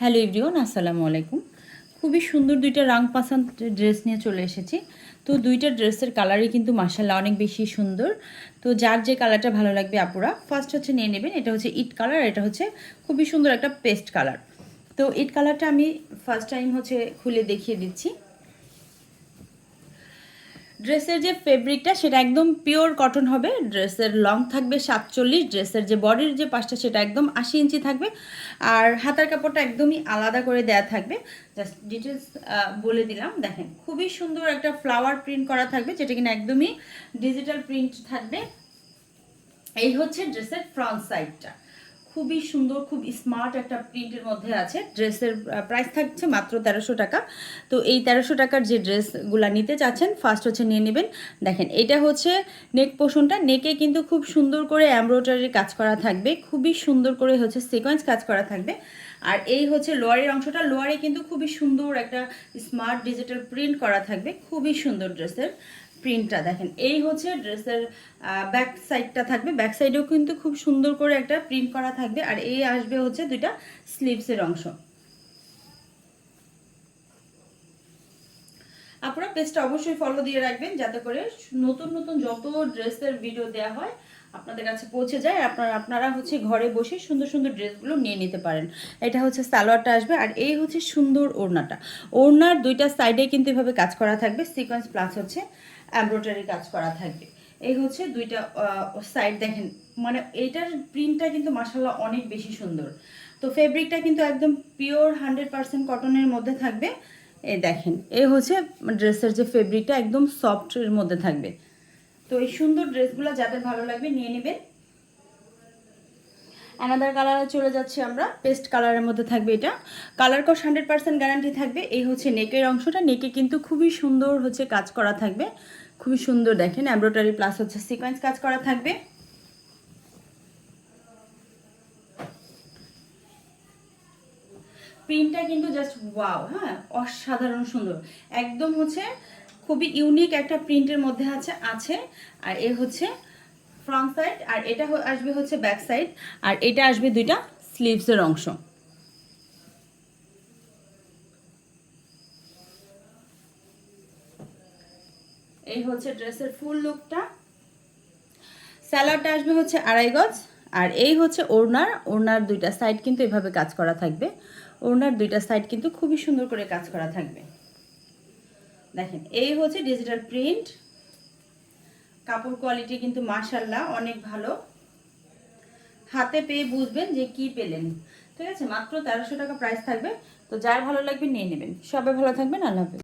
Hello ইভরিওন আসসালামু আলাইকুম। খুবই সুন্দর দুইটা রাং পাসান ড্রেস নিয়ে চলে এসেছি। তো দুইটা ড্রেসের কালারই কিন্তু মার্শাল্লাহ অনেক বেশি সুন্দর। তো যার যে কালারটা ভালো লাগবে আপুরা ফার্স্ট হচ্ছে নিয়ে নেবেন, এটা হচ্ছে ইট কালার, এটা হচ্ছে খুবই সুন্দর একটা পেস্ট কালার। তো ইট কালারটা আমি ফার্স্ট টাইম হচ্ছে খুলে দেখিয়ে দিচ্ছি। ড্রেসের যে ফেব্রিকটা সেটা একদম পিওর কটন হবে। ড্রেসের লং থাকবে সাতচল্লিশ, ড্রেসের যে বডির যে পাশটা, সেটা একদম আশি ইঞ্চি থাকবে। আর হাতার কাপড়টা একদমই আলাদা করে দেয়া থাকবে। জাস্ট ডিটেলস বলে দিলাম। দেখেন, খুবই সুন্দর একটা ফ্লাওয়ার প্রিন্ট করা থাকবে, যেটা কিনা একদমই ডিজিটাল প্রিন্ট থাকবে। এই হচ্ছে ড্রেসের ফ্রন্ট সাইডটা খুবই সুন্দর, খুব স্মার্ট একটা প্রিন্টের মধ্যে আছে। ড্রেসের প্রাইস থাকছে মাত্র তেরোশো টাকা। তো এই তেরোশো টাকার যে ড্রেসগুলা নিতে চাচ্ছেন ফার্স্ট হচ্ছে নিয়ে নেবেন। দেখেন, এটা হচ্ছে নেক পোষণটা নেকে কিন্তু খুব সুন্দর করে এমব্রয়ডারির কাজ করা থাকবে। খুবই সুন্দর করে হচ্ছে সিকোয়েন্স কাজ করা থাকবে। আর এই হচ্ছে লোয়ারের অংশটা। লোয়ারে কিন্তু খুবই সুন্দর একটা স্মার্ট ডিজিটাল প্রিন্ট করা থাকবে। খুবই সুন্দর ড্রেসের প্রিন্টটা দেখেন। এই হচ্ছে ড্রেসের ব্যাক সাইডটা থাকবে। ব্যাক সাইডেও কিন্তু খুব সুন্দর করে একটা প্রিন্ট করা থাকবে। আর এই আসবে হচ্ছে দুইটা স্লিভসের অংশ। আপনারা পেজটা অবশ্যই ফলো দিয়ে রাখবেন, যাতে করে নতুন নতুন যত ড্রেসের ভিডিও দেওয়া হয়, আপনাদের কাছে পৌঁছে যায়। আপনারা আপনারা হচ্ছে ঘরে বসে সুন্দর সুন্দর ড্রেসগুলো নিয়ে নিতে পারেন। এটা হচ্ছে সালোয়ারটা আসবে। আর এই হচ্ছে সুন্দর ওড়নাটা। ওড়নার দুইটা সাইডে কিন্তু এভাবে কাজ করা থাকবে। সিকোয়েন্স প্লাস হচ্ছে এমব্রয়ডারি কাজ করা থাকবে এই হচ্ছে দুইটা সাইড দেখেন। মানে এইটার প্রিন্টটা কিন্তু মাসাল্লাহ অনেক বেশি সুন্দর। তো ফেব্রিকটা কিন্তু একদম পিওর হান্ড্রেড পারসেন্ট কটনের মধ্যে থাকবে। এ দেখেন, এই হচ্ছে ড্রেসের যে ফেব্রিকটা একদম সফটের মধ্যে থাকবে। তো এই সুন্দর ড্রেসগুলো যাদের ভালো লাগবে নিয়ে নেবেন। অ্যানাদার কালারে চলে যাচ্ছে আমরা। পেস্ট কালারের মধ্যে থাকবে এটা। কালার কস হান্ড্রেড পার্সেন্ট গ্যারান্টি থাকবে। এই হচ্ছে নেকের অংশটা। নেকে কিন্তু খুবই সুন্দর হচ্ছে কাজ করা থাকবে। খুবই সুন্দর দেখেন। এমব্রয়ডারি প্লাস হচ্ছে সিকোয়েন্স কাজ করা থাকবে। প্রিন্টটা কিন্তু জাস্ট ওয়াও হ্যাঁ? অসাধারণ সুন্দর। একদম হচ্ছে খুবই ইউনিক একটা প্রিন্টের মধ্যে আছে আছে। আর এ হচ্ছে ফ্রন্ট সাইড আর এটা আসবে হচ্ছে ব্যাক সাইড আর এটা আসবে দুইটা স্লিভসের অংশ। এই হচ্ছে ড্রেসের ফুল লুকটা স্যালাডটা আসবে হচ্ছে আড়াই গজ আর এই হচ্ছে ওড়নার। ওড়নার দুইটা সাইড কিন্তু এভাবে কাজ করা থাকবে। ওড়নার দুইটা সাইড কিন্তু খুবই সুন্দর করে কাজ করা থাকবে। দেখেন, এই হচ্ছে ডিজিটাল প্রিন্ট কাপড় কোয়ালিটি কিন্তু মাশাল্লাহ অনেক ভালো। হাতে পেয়ে বুঝবেন যে কি পেলেন। ঠিক আছে? মাত্র তেরোশো টাকা প্রাইস থাকবে। তো যার ভালো লাগবে নিয়ে নেবেন। সবাই ভালো থাকবেন। আল্লাহ